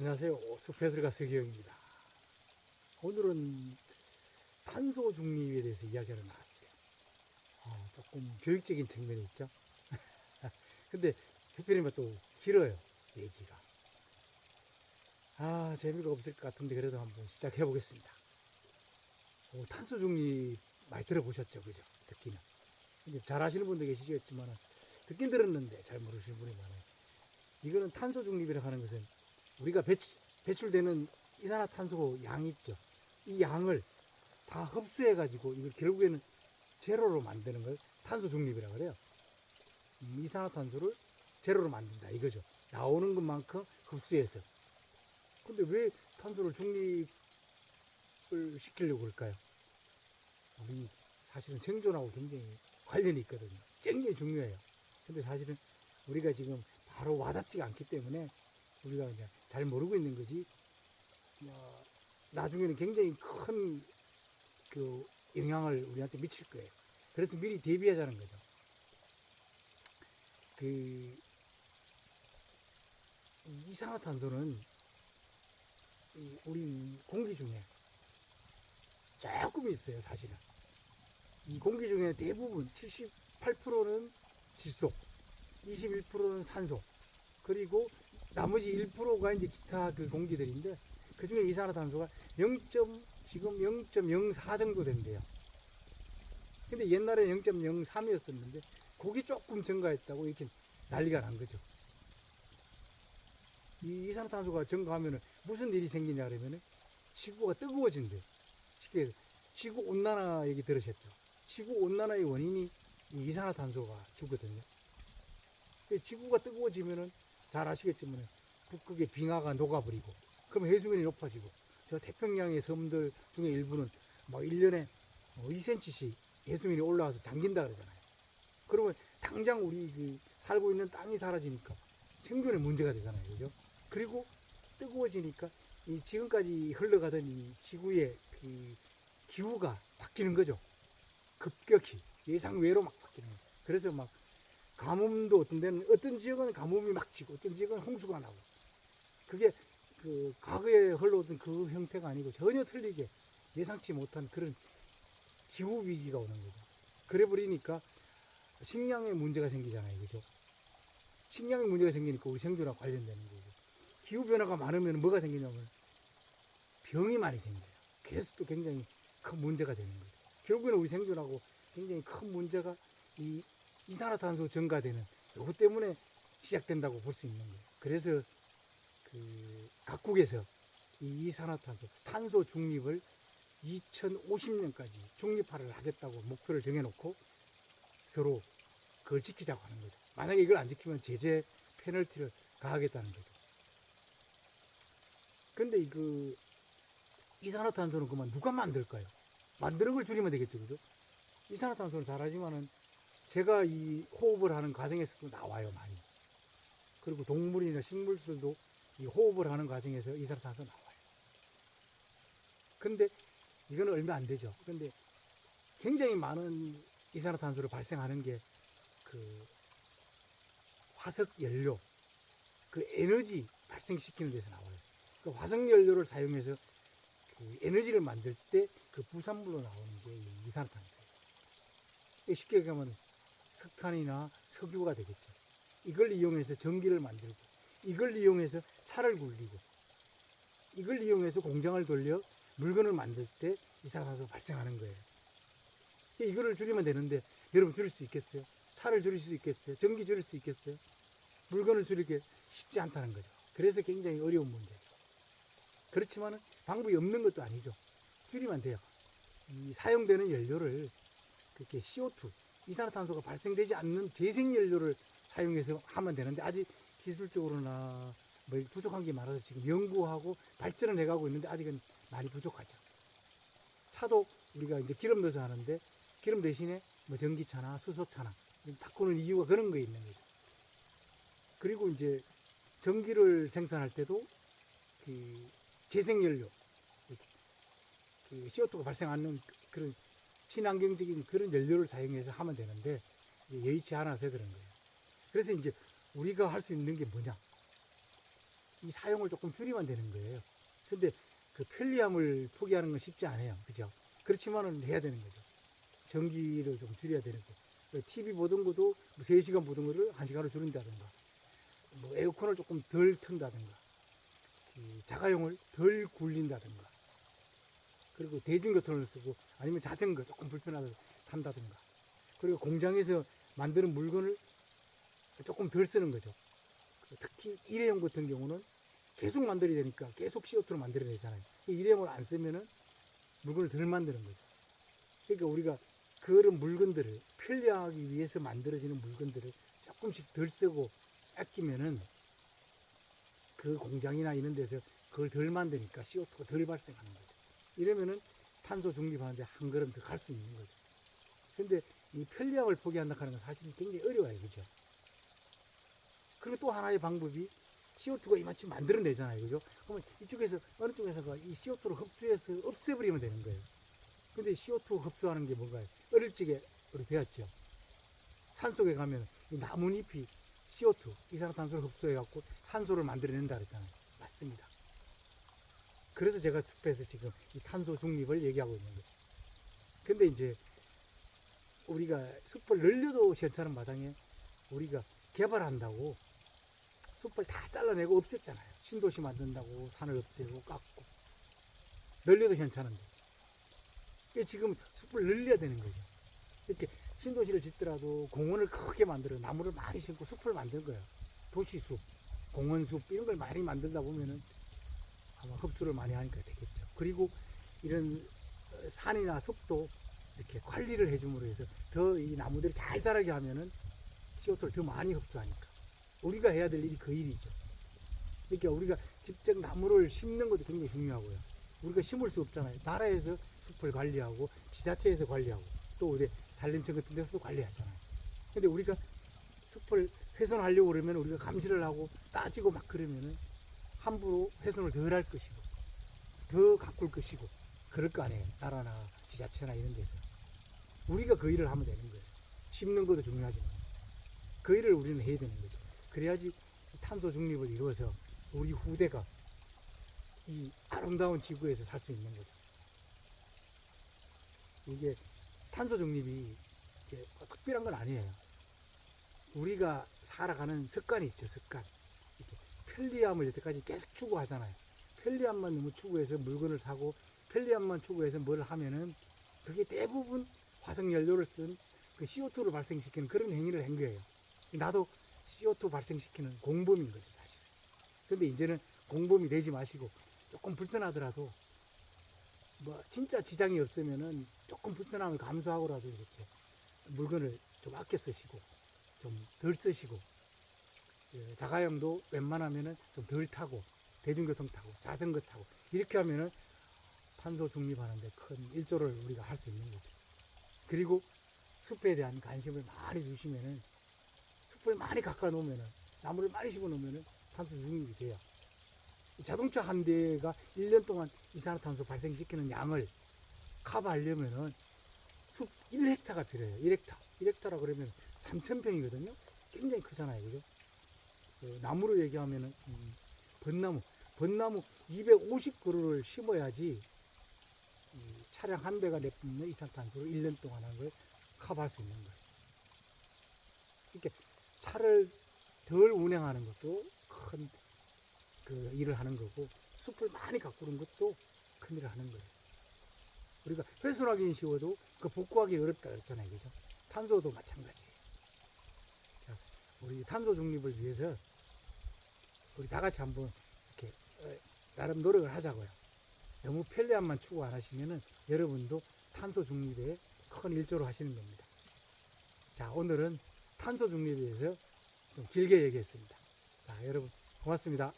안녕하세요. 숲해설가 서기영입니다. 오늘은 탄소 중립에 대해서 이야기하러 나왔어요. 어, 조금 교육적인 측면이 있죠. 근데 특별히 또 길어요. 얘기가. 아, 재미가 없을 것 같은데 그래도 한번 시작해 보겠습니다. 어, 탄소 중립 많이 들어보셨죠? 그죠? 듣기는. 이제 잘 아시는 분도 계시겠지만 듣긴 들었는데 잘 모르시는 분이 많아요. 이거는 탄소 중립이라고 하는 것은 우리가 배출, 배출 되는 이산화탄소 양이 있죠. 이 양을 다 흡수해 가지고 이걸 결국에는 제로로 만드는 걸 탄소 중립이라고 그래요. 음, 이산화탄소를 제로로 만든다 이거죠. 나오는 것만큼 흡수해서. 근데 왜 탄소를 중립을 시키려고 그럴까요? 우리 사실은 생존하고 굉장히 관련이 있거든요. 굉장히 중요해요. 근데 사실은 우리가 지금 바로 와닿지가 않기 때문에 우리가 그냥 잘 모르고 있는 거지. 어, 나중에는 굉장히 큰 그 영향을 우리한테 미칠 거예요. 그래서 미리 대비하자는 거죠. 그이 이산화탄소는 이 우리 공기 중에 조금 있어요, 사실은. 이 공기 중에 대부분 78%는 질소, 21%는 산소, 그리고 나머지 1%가 이제 기타 그 공기들인데 그 중에 이산화탄소가 0. 지금 0.04 정도 된대요. 근데 옛날에 0.03이었었는데 그게 조금 증가했다고 이렇게 난리가 난 거죠. 이 이산화탄소가 증가하면 무슨 일이 생기냐 그러면 지구가 뜨거워진대요. 쉽게 지구 온난화 얘기 들으셨죠? 지구 온난화의 원인이 이 이산화탄소가 주거든요. 그 지구가 뜨거워지면은 잘 아시겠지만 북극의 빙하가 녹아버리고 그럼 해수면이 높아지고 저 태평양의 섬들 중에 일부는 뭐 1년에 2cm씩 해수면이 올라와서 잠긴다 그러잖아요. 그러면 당장 우리 그 살고 있는 땅이 사라지니까 생존에 문제가 되잖아요. 그죠? 그리고 뜨거워지니까 이 지금까지 흘러가던 이 지구의 그 기후가 바뀌는 거죠. 급격히 예상 외로 막 바뀌는 거예요. 그래서 막 가뭄도 어떤 데는 어떤 지역은 가뭄이 막 지고 어떤 지역은 홍수가 나고 그게 그 과거에 흘러오던 그 형태가 아니고 전혀 틀리게 예상치 못한 그런 기후 위기가 오는 거죠. 그래 버리니까 식량에 문제가 생기잖아요. 그죠? 식량에 문제가 생기니까 우리 생존하고 관련되는 거고 기후 변화가 많으면 뭐가 생기냐면 병이 많이 생겨요. 그래서 또 굉장히 큰 문제가 되는 거죠. 결국에는 우리 생존하고 굉장히 큰 문제가 이 이산화탄소 증가되는 이것 때문에 시작된다고 볼 수 있는 거예요. 그래서 그 각국에서 이 이산화탄소 탄소 중립을 2050년까지 중립화를 하겠다고 목표를 정해놓고 서로 그걸 지키자고 하는 거죠. 만약에 이걸 안 지키면 제재 페널티를 가하겠다는 거죠. 근데 그 이산화탄소는 그만 누가 만들까요? 만드는 걸 줄이면 되겠죠, 그죠? 이산화탄소는 잘 알지만은 제가 이 호흡을 하는 과정에서도 나와요, 많이. 그리고 동물이나 식물들도 이 호흡을 하는 과정에서 이산화탄소 나와요. 근데 이거는 얼마 안 되죠. 근데 굉장히 많은 이산화탄소를 발생하는 게 그 화석 연료, 그 에너지 발생시키는 데서 나와요. 그 화석 연료를 사용해서 그 에너지를 만들 때 그 부산물로 나오는 게이 이산화탄소예요. 쉽게 얘기하면 석탄이나 석유가 되겠죠. 이걸 이용해서 전기를 만들고, 이걸 이용해서 차를 굴리고, 이걸 이용해서 공장을 돌려 물건을 만들 때 이산화탄소 발생하는 거예요. 이거를 줄이면 되는데 여러분 줄일 수 있겠어요? 차를 줄일 수 있겠어요? 전기 줄일 수 있겠어요? 물건을 줄이기 쉽지 않다는 거죠. 그래서 굉장히 어려운 문제죠. 그렇지만 방법이 없는 것도 아니죠. 줄이면 돼요. 이 사용되는 연료를 그렇게 CO2, 이산화탄소가 발생되지 않는 재생연료를 사용해서 하면 되는데 아직 기술적으로나 뭐 부족한 게 많아서 지금 연구하고 발전을 해가고 있는데 아직은 많이 부족하죠. 차도 우리가 이제 기름 넣어서 하는데 기름 대신에 뭐 전기차나 수소차나 바꾸는 이유가 그런 거에 있는 거죠. 그리고 이제 전기를 생산할 때도 그 재생연료, 그 CO2가 발생 않는 그런 친환경적인 그런 연료를 사용해서 하면 되는데 여의치 않아서 그런 거예요. 그래서 이제 우리가 할 수 있는 게 뭐냐? 이 사용을 조금 줄이면 되는 거예요. 근데 그 편리함을 포기하는 건 쉽지 않아요. 그죠? 그렇지만은 해야 되는 거죠. 전기를 좀 줄여야 되는 거. TV 보던 것도 3시간 보던 거를 1시간으로 줄인다든가, 뭐 에어컨을 조금 덜 튼다든가, 이 자가용을 덜 굴린다든가, 그리고 대중교통을 쓰고 아니면 자전거 조금 불편하다 탄다든가, 그리고 공장에서 만드는 물건을 조금 덜 쓰는 거죠. 특히 일회용 같은 경우는 계속 만들어야 되니까 계속 CO2로 만들어야 되잖아요. 이 일회용을 안 쓰면은 물건을 덜 만드는 거죠. 그러니까 우리가 그런 물건들을 편리하기 위해서 만들어지는 물건들을 조금씩 덜 쓰고 아끼면은 그 공장이나 이런 데서 그걸 덜 만드니까 CO2가 덜 발생하는 거죠. 이러면은 탄소 중립하는데 한 걸음 더 갈 수 있는 거죠. 근데 이 편리함을 포기한다 하는 건 사실 굉장히 어려워요. 그죠? 그리고 또 하나의 방법이 CO2가 이만큼 만들어내잖아요. 그죠? 그러면 이쪽에서, 어느 쪽에서가 이 CO2를 흡수해서 없애버리면 되는 거예요. 근데 CO2 흡수하는 게 뭔가요? 어릴 적에 우리 배웠죠. 산 속에 가면 이 나뭇잎이 CO2, 이산화탄소를 흡수해갖고 산소를 만들어낸다 그랬잖아요. 맞습니다. 그래서 제가 숲에서 지금 이 탄소 중립을 얘기하고 있는 거죠. 근데 이제 우리가 숲을 늘려도 괜찮은 마당에 우리가 개발한다고 숲을 다 잘라내고 없앴잖아요. 신도시 만든다고 산을 없애고 깎고 늘려도 괜찮은데 지금 숲을 늘려야 되는 거죠. 이렇게 신도시를 짓더라도 공원을 크게 만들어 나무를 많이 심고 숲을 만든 거예요. 도시숲, 공원숲 이런 걸 많이 만들다 보면은 아마 흡수를 많이 하니까 되겠죠. 그리고 이런 어, 산이나 숲도 이렇게 관리를 해줌으로 해서 더 이 나무들이 잘 자라게 하면은 CO2를 더 많이 흡수하니까 우리가 해야 될 일이 그 일이죠. 그러니까 우리가 직접 나무를 심는 것도 굉장히 중요하고요. 우리가 심을 수 없잖아요. 나라에서 숲을 관리하고 지자체에서 관리하고 또 우리 산림청 같은 데서도 관리하잖아요. 근데 우리가 숲을 훼손하려고 그러면 우리가 감시를 하고 따지고 막 그러면은 함부로 훼손을 덜 할 것이고 더 가꿀 것이고 그럴 거 아니에요. 나라나 지자체나 이런 데서. 우리가 그 일을 하면 되는 거예요. 심는 것도 중요하지만 그 일을 우리는 해야 되는 거죠. 그래야지 이 탄소 중립을 이루어서 우리 후대가 이 아름다운 지구에서 살 수 있는 거죠. 이게 탄소 중립이 특별한 건 아니에요. 우리가 살아가는 습관이 있죠, 습관. 편리함을 여태까지 계속 추구하잖아요. 편리함만 너무 추구해서 물건을 사고 편리함만 추구해서 뭘 하면은 그게 대부분 화석 연료를 쓴 그 CO2를 발생시키는 그런 행위를 한 거예요. 나도 CO2 발생시키는 공범인 거죠, 사실. 근데 이제는 공범이 되지 마시고 조금 불편하더라도 뭐 진짜 지장이 없으면은 조금 불편함을 감수하고라도 이렇게 물건을 좀 아껴 쓰시고 좀 덜 쓰시고 예, 자가용도 웬만하면은 좀 덜 타고 대중교통 타고 자전거 타고 이렇게 하면은 탄소 중립하는데 큰 일조를 우리가 할 수 있는 거죠. 그리고 숲에 대한 관심을 많이 주시면은 숲을 많이 가까 놓으면은 나무를 많이 심어 놓으면은 탄소 중립이 돼요. 이 자동차 한 대가 1년 동안 이산화탄소 발생시키는 양을 커버하려면은 숲 1헥타가 필요해요. 1헥타. 1헥타라 그러면 3,000평이거든요. 굉장히 크잖아요. 그죠? 그 나무로 얘기하면은 음, 벚나무. 벚나무 250그루를 심어야지 이 차량 한 대가 내뿜는 이산탄소를 1년 동안 한 걸 커버할 수 있는 거예요. 이렇게 차를 덜 운행하는 것도 큰 그 일을 하는 거고 숲을 많이 가꾸는 것도 큰 일을 하는 거예요. 우리가 훼손하기는 쉬워도 그 복구하기 어렵다 그랬잖아요. 그죠? 탄소도 마찬가지예요. 자, 우리 탄소 중립을 위해서 우리 다 같이 한번 이렇게 어, 나름 노력을 하자고요. 너무 편리함만 추구 안 하시면은 여러분도 탄소 중립에 큰 일조를 하시는 겁니다. 자, 오늘은 탄소 중립에 대해서 좀 길게 얘기했습니다. 자, 여러분 고맙습니다.